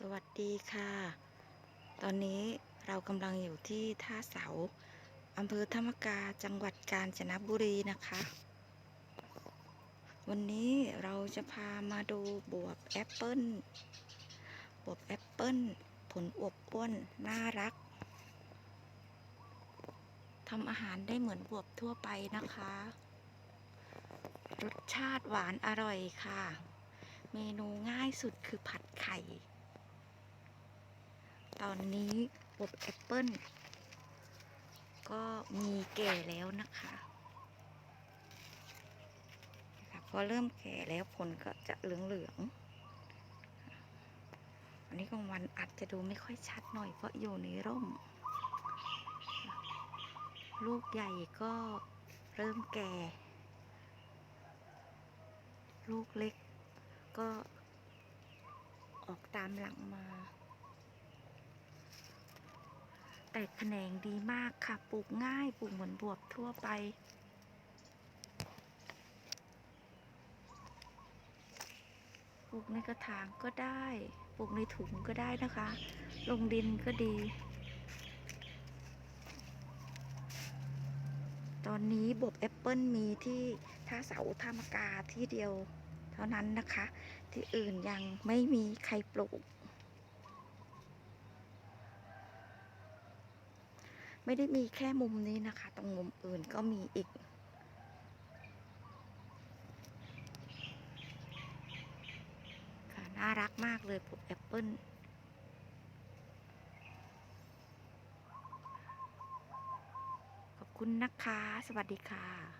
สวัสดีค่ะ ตอนนี้เรากำลังอยู่ที่ท่าเสาอำเภอธรรมกาจังหวัดกาญจนบุรีนะคะ วันนี้เราจะพามาดูบวบแอปเปิ้ลบวบแอปเปิ้ลผลอวบอ้วนน่ารักทำอาหารได้เหมือนบวบทั่วไปนะคะ รสชาติหวานอร่อยค่ะ เมนูง่ายสุดคือผัดไข่ ตอนนี้บวบแอปเปิ้ลก็มีแก่แล้วนะคะค่ะพอเริ่มแก่แล้วผลก็จะเหลืองๆอันนี้กลางวันอาจจะดูไม่ค่อยชัดหน่อยเพราะอยู่ในร่ม ลูกใหญ่ก็เริ่มแก่ ลูกเล็กก็ออกตามหลังมา แต่แขนงดีมากค่ะ ปลูกง่ายปลูกเหมือนบวบทั่วไป ปลูกในกระถางก็ได้ ปลูกในถุงก็ได้นะคะ ลงดินก็ดี ตอนนี้บวบแอปเปิลมีที่ท่าเสาท่ามกาที่เดียวเท่านั้นนะคะ ที่อื่นยังไม่มีใครปลูก ไม่ได้มีแค่มุมนี้นะคะ ตรงมุมอื่นก็มีอีก ค่ะน่ารักมากเลยปลูกแอปเปิ้ลขอบคุณนะคะ สวัสดีค่ะ